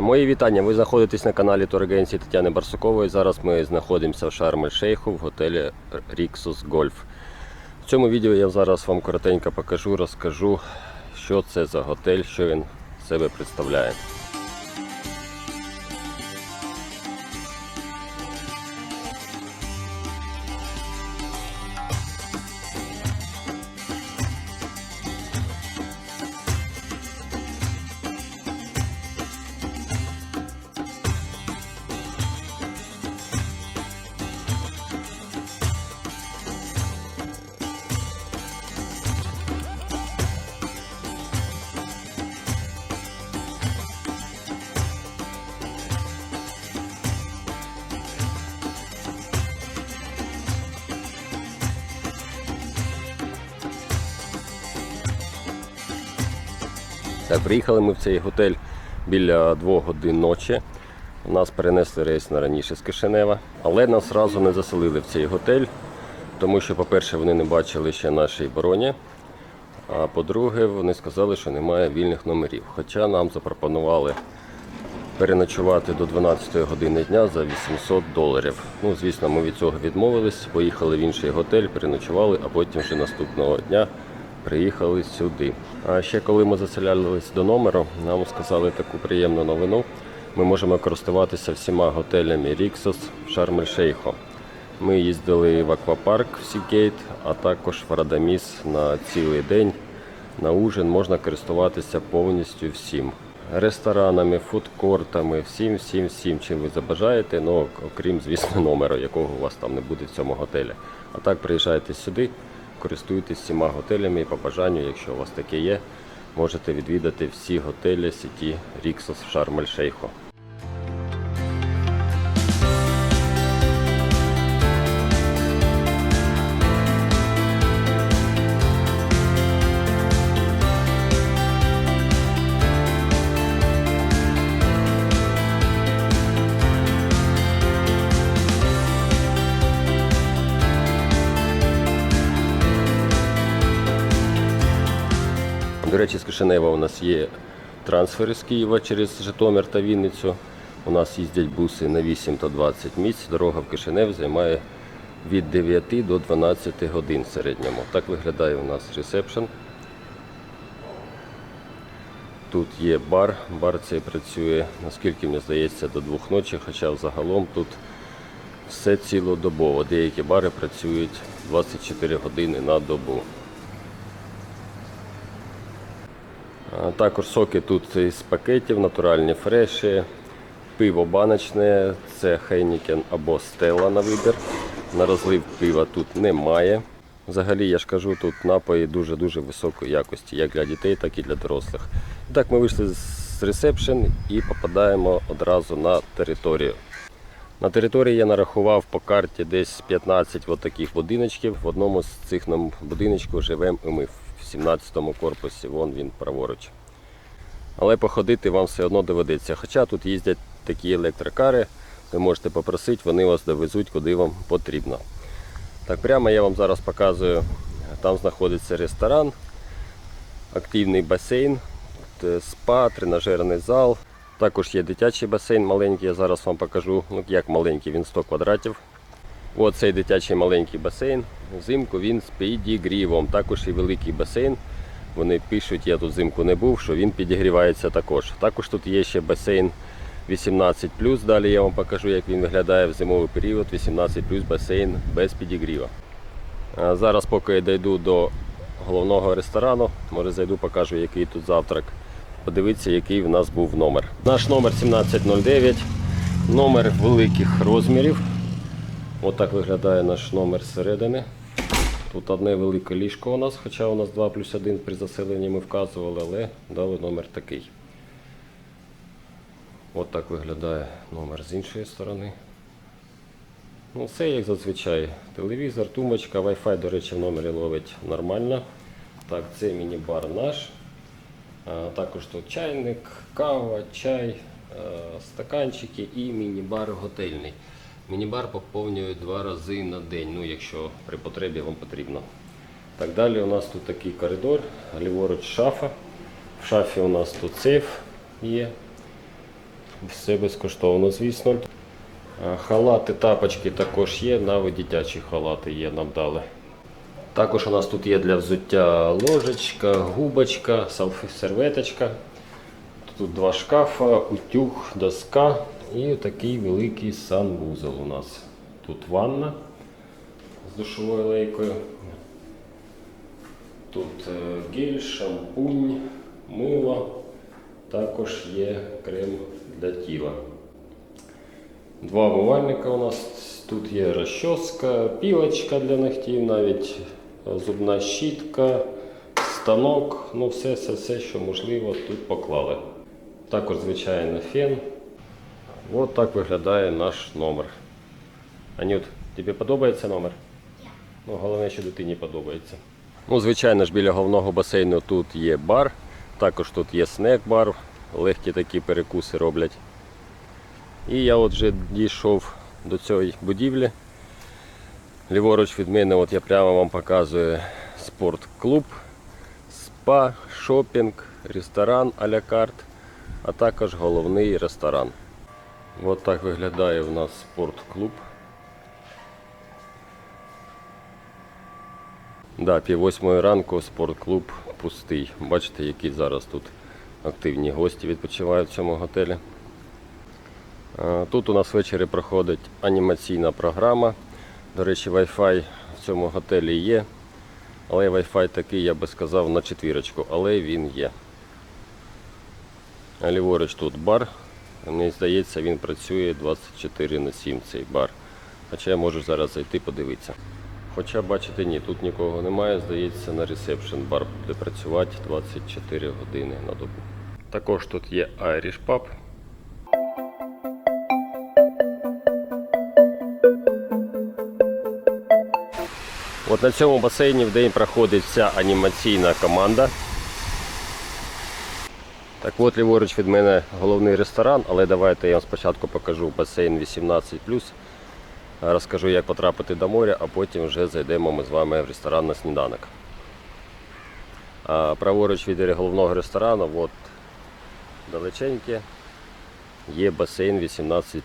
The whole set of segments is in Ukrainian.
Мої вітання. Ви знаходитесь на каналі турагенції Тетяни Барсукової. Зараз ми знаходимося в Шарм-ель-Шейху в готелі Rixos Golf. В цьому відео я зараз вам коротенько покажу, розкажу, що це за готель, що він себе представляє. Так, приїхали ми в цей готель біля 2 годин ночі. Нас перенесли рейс на раніше з Кишинева, але нас одразу не заселили в цей готель, тому що, по-перше, вони не бачили ще нашій броні. А по-друге, вони сказали, що немає вільних номерів. Хоча нам запропонували переночувати до 12 години дня за 800 доларів. Ну, звісно, ми від цього відмовились, поїхали в інший готель, переночували, а потім вже наступного дня приїхали сюди. А ще коли ми заселялись до номеру, нам сказали таку приємну новину. Ми можемо користуватися всіма готелями Ріксос в Шарм-ель-Шейхо. Ми їздили в аквапарк в Сігейт, а також в Радаміс на цілий день. На ужин можна користуватися повністю всім. Ресторанами, фудкортами, всім, всім, всім, чим ви забажаєте, ну окрім, звісно, номеру, якого у вас там не буде в цьому готелі. А так приїжджайте сюди, користуйтесь всіма готелями і по бажанню, якщо у вас таке є, можете відвідати всі готелі сіті Ріксос в Шарм-ель-Шейхо. До речі, з Кишинева у нас є трансфери з Києва через Житомир та Вінницю. У нас їздять буси на 8 та 20 місць. Дорога в Кишинев займає від 9 до 12 годин в середньому. Так виглядає у нас ресепшн. Тут є бар. Бар цей працює, наскільки мені здається, до двох ночі, хоча загалом тут все цілодобово. Деякі бари працюють 24 години на добу. А Також соки тут із пакетів, натуральні фреші, пиво баночне, це Хейнікен або Стелла на вибір. На розлив пива тут немає. Взагалі, я ж кажу, тут напої дуже-дуже високої якості, як для дітей, так і для дорослих. І так ми вийшли з ресепшн і попадаємо одразу на територію. На території я нарахував по карті десь 15 от таких будиночків. В одному з цих нам будиночку живемо і ми 17-му корпусі, вон він праворуч. Але походити вам все одно доведеться. Хоча тут їздять такі електрокари, ви можете попросити, вони вас довезуть куди вам потрібно. Так прямо я вам зараз показую, там знаходиться ресторан, активний басейн, спа, тренажерний зал. Також є дитячий басейн маленький, я зараз вам покажу, ну як маленький, він 100 квадратів. Ось цей дитячий маленький басейн. Взимку він з підігрівом. Також і великий басейн. Вони пишуть, я тут взимку не був, що він підігрівається також. Також тут є ще басейн 18 Далі я вам покажу, як він виглядає в зимовий період. 18 басейн без підігріва. Зараз, поки я дійду до головного ресторану, може зайду, покажу, який тут завтрак. Подивіться, який в нас був номер. Наш номер 1709, номер великих розмірів. Отак виглядає наш номер зсередини. Тут одне велике ліжко у нас, хоча у нас 2 плюс 1 при заселенні ми вказували, але дали номер такий. От виглядає номер з іншої сторони. Ну, все як зазвичай. Телевізор, тумбочка, Wi-Fi, до речі, в номері ловить нормально. Так, це міні-бар наш. А, також тут чайник, кава, чай, е, стаканчики і міні-бар готельний. Міні-бар поповнює два рази на день, ну якщо при потребі вам потрібно. Так далі у нас тут такий коридор, ліворуч шафа. В шафі у нас тут сейф є. все безкоштовно, звісно. Халати, тапочки також є, навіть дитячі халати є, нам дали. Також у нас тут є для взуття ложечка, губочка, серветочка. Тут два шкафа, утюг, доска і такий великий санвузол у нас. Тут ванна з душовою лейкою. Тут е, гель, шампунь, мило. Також є крем для тіла. Два умивальника у нас. Тут є розчоска, пілочка для ногтів, навіть е, зубна щітка, станок. Ну, все, все, все, що можливо, тут поклали. Також, звичайно, фен. От так виглядає наш номер. Анют, тобі подобається номер? Ну, головне, що дитині подобається. Ну, звичайно ж, біля головного басейну тут є бар, також тут є снек-бар, легкі такі перекуси роблять. І я от вже дійшов до цієї будівлі. Ліворуч від мене, от я прямо вам показую спортклуб, спа, шопінг, ресторан а-ля карт, а також головний ресторан. От так виглядає у нас спортклуб. Да, пів восьмої ранку спортклуб пустий. Бачите, які зараз тут активні гості відпочивають в цьому готелі. Тут у нас ввечері проходить анімаційна програма. До речі, Wi-Fi в цьому готелі є. Але Wi-Fi такий, я би сказав, на четвірочку, але він є. Ліворуч тут бар. Мені здається, він працює 24 на 7 цей бар. Хоча я можу зараз зайти подивитися. Хоча, бачите, ні, тут нікого немає, здається, на ресепшн бар буде працювати 24 години на добу. Також тут є Irish Pub. От на цьому басейні в день проходить вся анімаційна команда. Так от ліворуч від мене головний ресторан, але давайте я вам спочатку покажу басейн 18. Розкажу, як потрапити до моря, а потім вже зайдемо ми з вами в ресторан на сніданок. А праворуч від головного ресторану, от далеченьке, є басейн 18.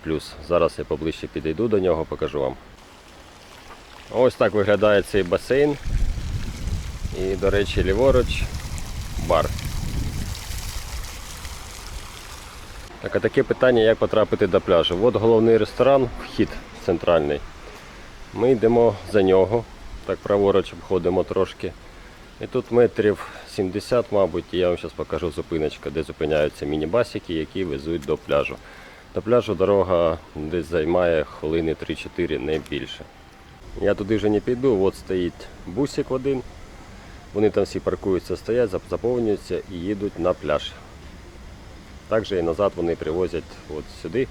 Зараз я поближче підійду до нього, покажу вам. Ось так виглядає цей басейн. І, до речі, ліворуч бар. Так, а таке питання, як потрапити до пляжу. От головний ресторан, вхід центральний. Ми йдемо за нього, так праворуч обходимо трошки. І тут метрів 70, мабуть, і я вам зараз покажу зупиночка, де зупиняються міні-басики, які везуть до пляжу. До пляжу дорога десь займає хвилини 3-4, не більше. Я туди вже не піду, от стоїть бусик один. Вони там всі паркуються, стоять, заповнюються і їдуть на пляж. Також і назад вони привозять от сюди.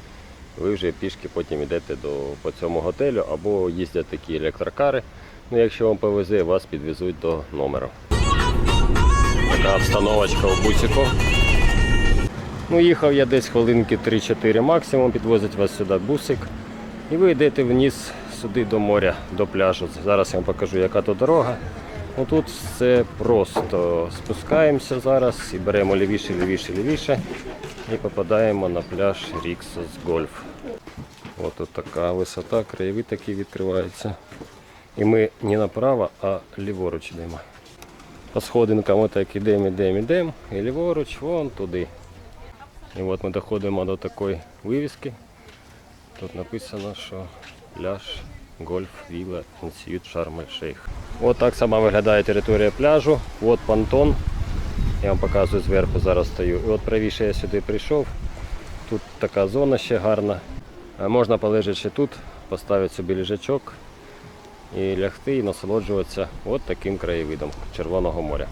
Ви вже пішки потім йдете до, по цьому готелю або їздять такі електрокари. Ну, якщо вам повезе, вас підвезуть до номеру. Така обстановочка у бусику. Ну, їхав я десь хвилинки 3-4 максимум, підвозить вас сюди бусик. І ви йдете вниз сюди до моря, до пляжу. Зараз я вам покажу, яка тут дорога. Ну, тут все просто. Спускаємося зараз і беремо лівіше, лівіше, лівіше і попадаємо на пляж Ріксос Гольф. Тут така висота, краєвид такий відкривається. І ми не направо, а ліворуч йдемо. По сходинкам отак ідемо, ідемо, ідемо, і ліворуч, вон туди. І от ми доходимо до такої вивіски. Тут написано, що пляж Гольф Віла Інститут Шарм Шейх. От так сама виглядає територія пляжу. От понтон. Я вам показую зверху, зараз стою. І от правіше я сюди прийшов. Тут така зона ще гарна. Можна полежати ще тут, поставити собі ліжачок і лягти і насолоджуватися от таким краєвидом Червоного моря.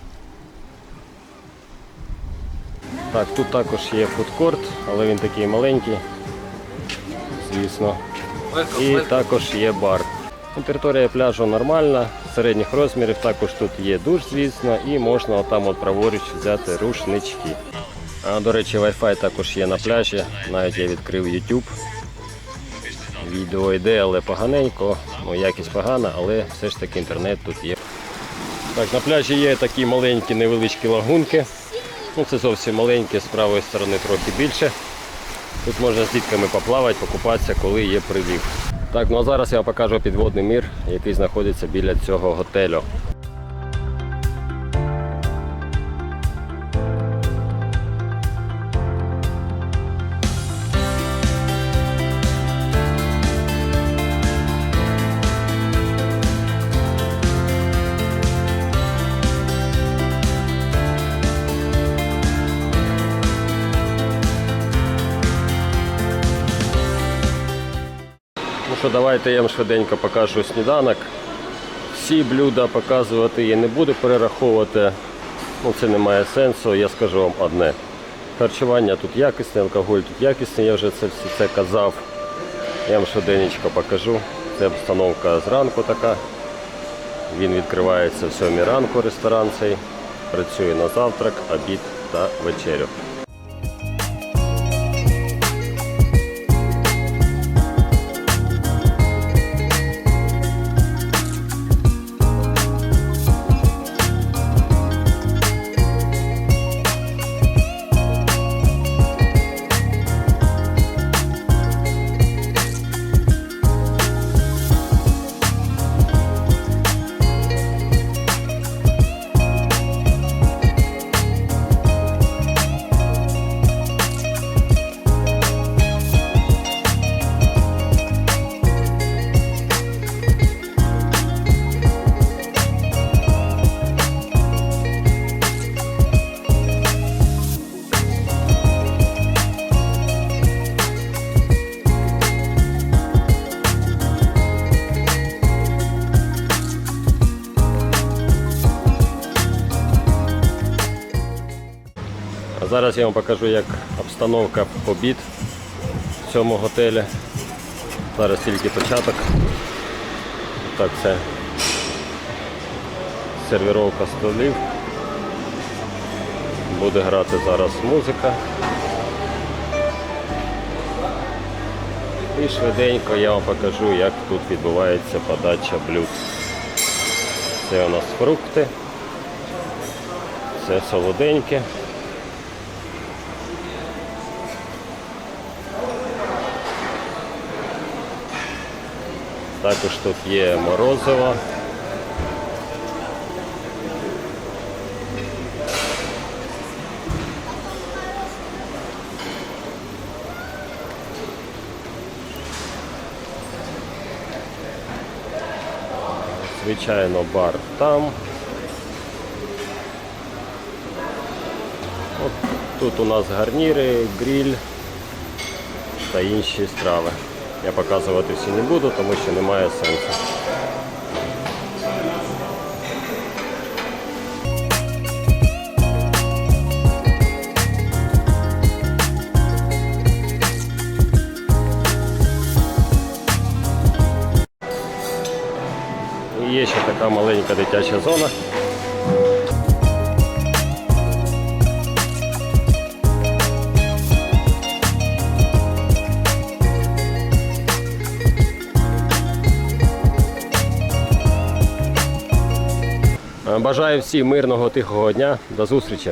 Так, тут також є фудкорт, але він такий маленький, звісно. І також є бар. Територія пляжу нормальна, середніх розмірів, також тут є душ, звісно, і можна там от праворуч взяти рушнички. А, до речі, Wi-Fi також є на пляжі, навіть я відкрив YouTube. Відео йде, але поганенько, ну якість погана, але все ж таки інтернет тут є. Так, на пляжі є такі маленькі невеличкі лагунки. Ну, це зовсім маленькі, з правої сторони трохи більше. Тут можна з дітками поплавати, покупатися, коли є прилів. Так, ну а зараз я покажу підводний мір, який знаходиться біля цього готелю. Давайте я вам швиденько покажу сніданок. Всі блюда показувати я не буду перераховувати. Ну, це не має сенсу, я скажу вам одне. Харчування тут якісне, алкоголь тут якісний, я вже це все це казав. Я вам швиденько покажу. Це обстановка зранку така. Він відкривається в 7 ранку ресторан цей. Працює на завтрак, обід та вечерю. Зараз я вам покажу, як обстановка побіт в цьому готелі. Зараз тільки початок. Так, це сервіровка столів. Буде грати зараз музика. І швиденько я вам покажу, як тут відбувається подача блюд. Це у нас фрукти, це солоденьке. Також тут є морозиво. Звичайно, бар там. От тут у нас гарніри, гриль та інші страви. Я показувати всі не буду, тому що немає сенсу. Є ще така маленька дитяча зона. Бажаю всім мирного тихого дня. До зустрічі!